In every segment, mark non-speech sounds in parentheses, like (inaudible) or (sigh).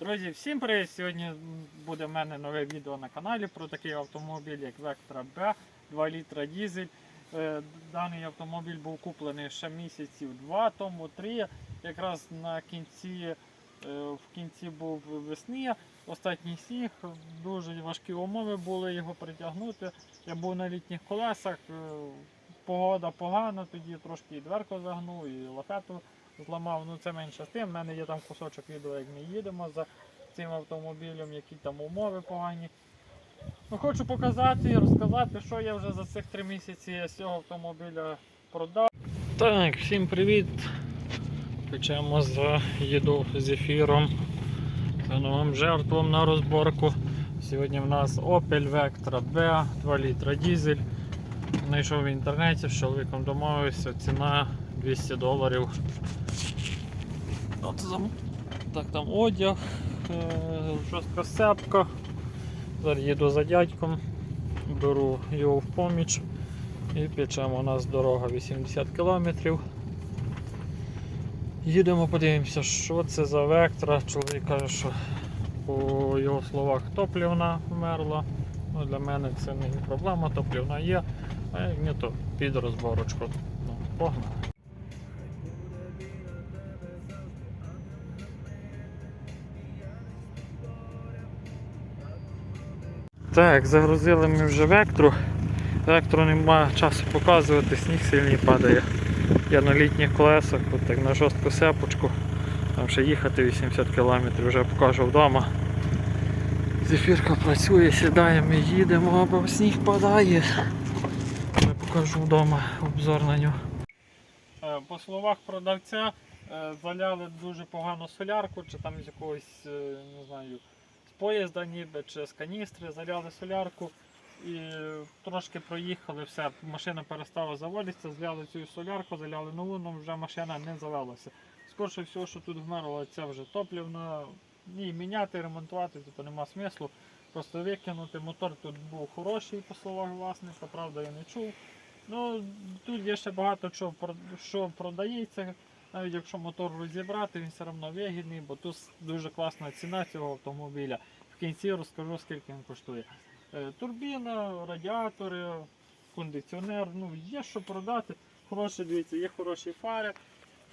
Друзі, всім привіт! Сьогодні буде в мене нове відео на каналі про такий автомобіль, як Vectra B, 2 літра дізель. Е, Даний автомобіль був куплений ще місяців два тому, три. Якраз на кінці, е, в кінці був весни, останній сніг, дуже важкі умови були його притягнути. Я був на літніх колесах, е, погода погана, тоді трошки і дверку загнув, і лафету зламав. Ну це менше з тим. У мене є там кусочок відео, як ми їдемо за цим автомобілем, які там умови погані. Ну, хочу показати і розказати, що я вже за цих три місяці з цього автомобіля продав. Так, всім привіт. Печемо за їду з ефіром, за новим жертвом на розборку. Сьогодні в нас Opel Vectra B, 2 літра дізель. Знайшов в інтернеті, з чоловіком домовився, ціна 200 доларів. От. Так, там одяг, е, жорстка сепка. Зараз їду за дядьком, беру його в поміч і печемо. У нас дорога 80 кілометрів. Їдемо, подивимося, що це за вектора. Чоловік каже, що по його словах топлівна вмерла. Ну, для мене це не проблема, топлівна є, а як ні, то під розборочку. Ну, погнали. Так, загрузили ми вже вектору. Вектору немає часу показувати, сніг сильний падає. Я на літніх колесах, от так на жорстку сепочку. Там ще їхати 80 км, вже покажу вдома. Зефірка працює, сідаємо і їдемо, бо сніг падає. Я покажу вдома обзор на нього. Е, По словах продавця е, заляли дуже погано солярку, чи там з якогось, е, не знаю, поїзда ніби, чи з каністри заляли солярку і трошки проїхали, все, машина перестала заводитися, зляли цю солярку, заляли нову, але вже машина не завелася. Скорше всього, що тут вмерло, це вже топлівна. Ні, міняти, ремонтувати, тобто нема смислу. Просто викинути. Мотор тут був хороший, по словах власника, правда, я не чув. Ну, тут є ще багато чого, що продається. Навіть якщо мотор розібрати, він все одно вигідний, бо тут дуже класна ціна цього автомобіля. В кінці розкажу, скільки він коштує. Е, Турбіна, радіатори, кондиціонер, ну є що продати. Хороші, дивіться, є хороші фари.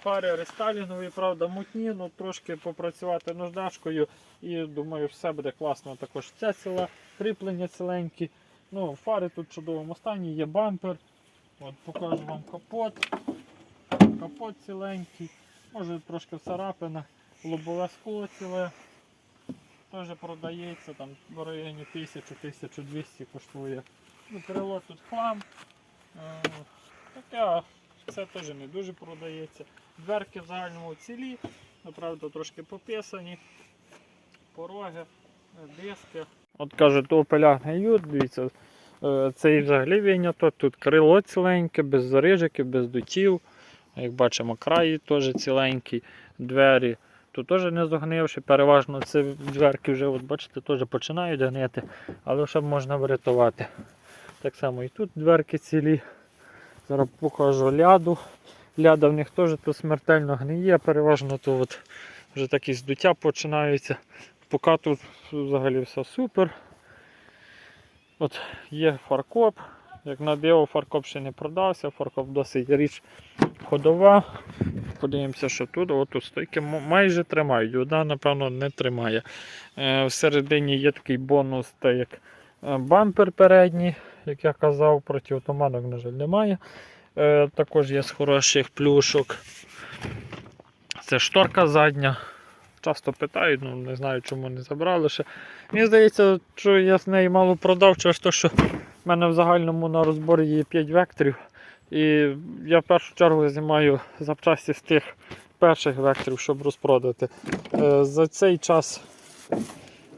Фари рестайлінгові, правда, мутні, ну трошки попрацювати наждачкою і думаю, все буде класно. Також ця ціла, кріплення ціленькі. Ну, фари тут в чудовому стані, є бампер. От покажу вам капот. Капот ціленький, може трошки царапина, лобове скло ціле. Теж продається там в районі 1000-1200 коштує. Ну, крило тут хлам. Е, Таке, це теж не дуже продається. Дверки в загальному цілі, ну, правда, трошки пописані. Пороги, диски. От кажуть, опеля гниють, дивіться, е, цей взагалі вийнято. Тут крило ціленьке, без зарижиків, без дутів. Як бачимо, край теж ціленький, двері. Тут теж не зогнивши, переважно це дверки вже, от бачите, теж починають гнити, але ще можна врятувати. Так само і тут дверки цілі. Зараз покажу ляду. Ляда в них теж тут смертельно гниє, переважно то от вже такі здуття починаються. Поки тут взагалі все супер. От є фаркоп. Як на диво, фаркоп ще не продався, фаркоп досить річ ходова. Подивимося, що тут. От тут стойки майже тримають. Одна, напевно, не тримає. Е, всередині є такий бонус, так як е, бампер передній, як я казав, проти автоматок, на жаль, немає. Е, також є з хороших плюшок. Це шторка задня. Часто питають, ну не знаю, чому не забрали ще. Мені здається, що я з неї мало продав через те, що в мене в загальному на розборі є 5 векторів. І я в першу чергу знімаю запчасті з тих перших векторів, щоб розпродати. Е, За цей час,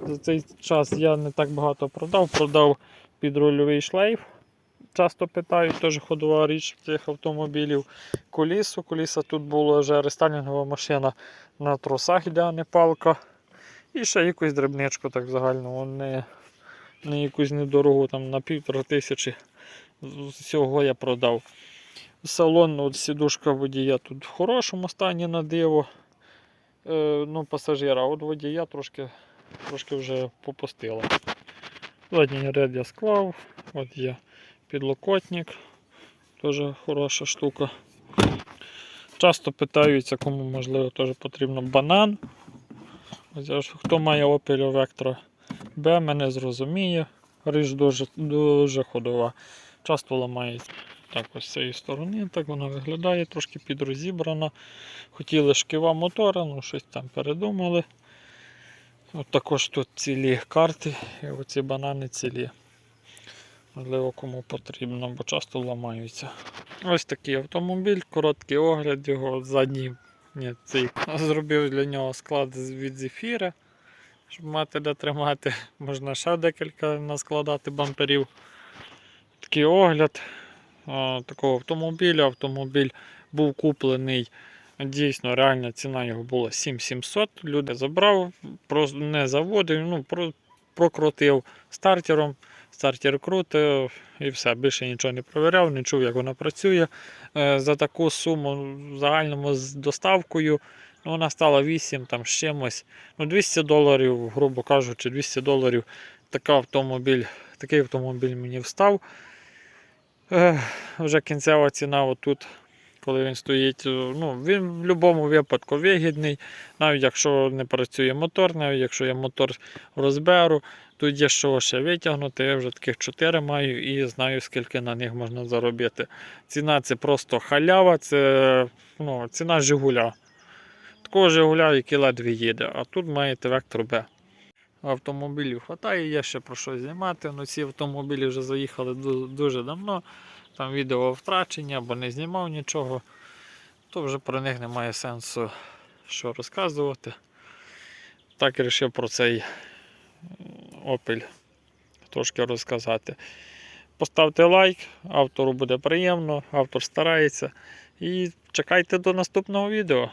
за цей час я не так багато продав. Продав підрульовий шлейф. Часто питають, теж ходова річ цих автомобілів. Колісо. Коліса тут була вже рестайлінгова машина на тросах йде, не палка. І ще якусь дрібничку так в загальному, не, не якусь недорогу, там на півтора тисячі. Всього я продав. Салон, от сідушка водія тут в хорошому стані на диво. е, ну, пасажира, от водія трошки, трошки вже попустило. Задній ряд я склав, от є підлокотник, теж хороша штука. Часто питаються, кому можливо теж потрібно банан. Хто має Opel Vectra B, мене зрозуміє. Ріж дуже, дуже ходова. Часто ламається. Так, ось з цієї сторони, так вона виглядає, трошки підрозібрана. Хотіли шківа мотора, ну щось там передумали. От також тут цілі карти, і оці банани цілі. Можливо, кому потрібно, бо часто ламаються. Ось такий автомобіль, короткий огляд його задній. Ні, цей (laughs) зробив для нього склад від зефіра, щоб мати де тримати. Можна ще декілька наскладати бамперів. Такий огляд а, такого автомобіля. Автомобіль був куплений. Дійсно, реальна ціна його була 7700. Люди забрав, просто не заводив, ну, прокрутив стартером. Стартер крутив і все. Більше нічого не провіряв, не чув, як вона працює. Е, За таку суму в загальному з доставкою ну, вона стала 8 там, з чимось. Ну, 200 доларів, грубо кажучи, 200 доларів. Така автомобіль, такий автомобіль мені встав. Е, Вже кінцева ціна отут, коли він стоїть. е, Ну, він в будь-якому випадку вигідний, навіть якщо не працює мотор, навіть якщо я мотор розберу, тут є що ще витягнути. Я вже таких 4 маю і знаю, скільки на них можна заробити. Ціна це просто халява, це ну, ціна Жигуля. Такого Жигуля, який ледве їде, а тут маєте вектор Б. Автомобілів вистачає, є ще про що знімати. Ну, ці автомобілі вже заїхали дуже давно. Там відео втрачені або не знімав нічого, то вже про них немає сенсу що розказувати. Так вирішив про цей Opel трошки розказати. Поставте лайк, автору буде приємно, автор старається. І чекайте до наступного відео.